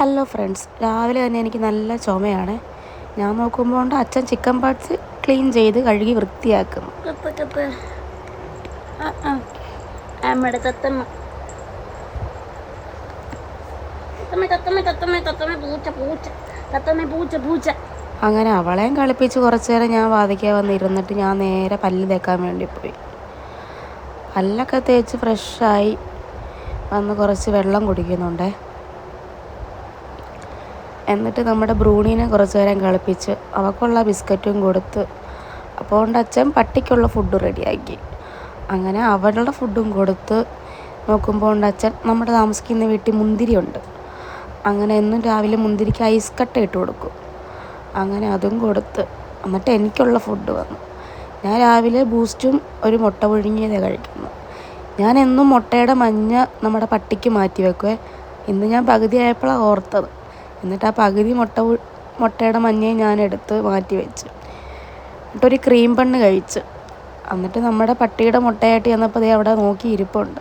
Hello friends രാവിലെ തന്നെ എനിക്ക് നല്ല ചുമയാണ്. ഞാൻ നോക്കുമ്പോൾ അച്ഛൻ ചിക്കൻ പാർട്സ് ക്ലീൻ ചെയ്ത് കഴുകി വൃത്തിയാക്കും. കത്ത് കത്ത്. ആ ആ. അമ്മയുടെ തത്തമ്മ തത്തമ്മ തത്തമ്മ തത്തമ്മ തത്തമ്മ പൂച്ച പൂച്ച. തത്തമ്മ പൂച്ച പൂച്ച. അങ്ങനെ അവളെയും കളിപ്പിച്ച് കുറച്ചു നേരം ഞാൻ വാതിക്കാൻ വന്നിരുന്നിട്ട് ഞാൻ നേരെ പല്ല് തേക്കാൻ വേണ്ടി പോയി. പല്ലൊക്കെ തേച്ച് ഫ്രഷായി വന്ന് കുറച്ച് വെള്ളം കുടിക്കുന്നുണ്ടേ. എന്നിട്ട് നമ്മുടെ ബ്രൂണീനെ കുറച്ച് നേരം കളിപ്പിച്ച് അവൾക്കുള്ള ബിസ്ക്കറ്റും കൊടുത്ത് അപ്പോൾ അച്ഛൻ പട്ടിക്കുള്ള ഫുഡ് റെഡിയാക്കി അങ്ങനെ അവളുടെ ഫുഡും കൊടുത്ത് നോക്കുമ്പോൾ അച്ഛൻ നമ്മുടെ താമസിക്കുന്ന വീട്ടിൽ മുന്തിരിയുണ്ട്. അങ്ങനെ എന്നും രാവിലെ മുന്തിരിക്ക് ഐസ് കട്ട ഇട്ട് കൊടുക്കും. അങ്ങനെ അതും കൊടുത്ത് എന്നിട്ട് എനിക്കുള്ള ഫുഡ് വന്നു. ഞാൻ രാവിലെ ബൂസ്റ്റും ഒരു മുട്ട പുഴുങ്ങിയതേ കഴിക്കുന്നു. ഞാൻ എന്നും മുട്ടയുടെ മഞ്ഞ നമ്മുടെ പട്ടിക്ക് മാറ്റി വെക്കുവേ. ഇന്ന് ഞാൻ പകുതി ആയപ്പോഴാണ് ഓർത്തത്. എന്നിട്ട് ആ പകുതി മുട്ട മുട്ടയുടെ മഞ്ഞയും ഞാൻ എടുത്ത് മാറ്റി വെച്ച്. എന്നിട്ടൊരു ക്രീം ബണ്ണ് കഴിച്ച്. എന്നിട്ട് നമ്മുടെ പട്ടിയുടെ മുട്ടയായിട്ട് ചെന്നപ്പോൾ ദേ അവിടെ നോക്കി ഇരിപ്പുണ്ട്.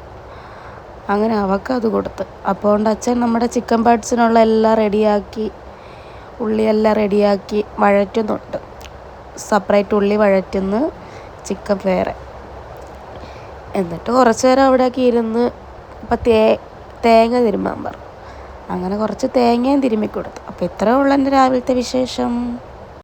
അങ്ങനെ അവൾക്ക് അത് കൊടുത്ത്. അപ്പോൾ കൊണ്ട് അച്ഛൻ നമ്മുടെ ചിക്കൻ പാർട്സിനുള്ള എല്ലാം റെഡിയാക്കി ഉള്ളിയെല്ലാം റെഡിയാക്കി വഴറ്റുന്നുണ്ട്. സെപ്പറേറ്റ് ഉള്ളി വഴറ്റുന്ന് ചിക്കൻ വേറെ. എന്നിട്ട് കുറച്ച് നേരം അവിടെയൊക്കെ ഇരുന്ന് ഇപ്പം തേ തേങ്ങ തിരുമ്മാൻ പറഞ്ഞു. അങ്ങനെ കുറച്ച് തേങ്ങയും തിരുമ്മി കൊടുത്തു. അപ്പോൾ ഇത്രയേ ഉള്ളൂ എന്റെ രാവിലത്തെ വിശേഷം.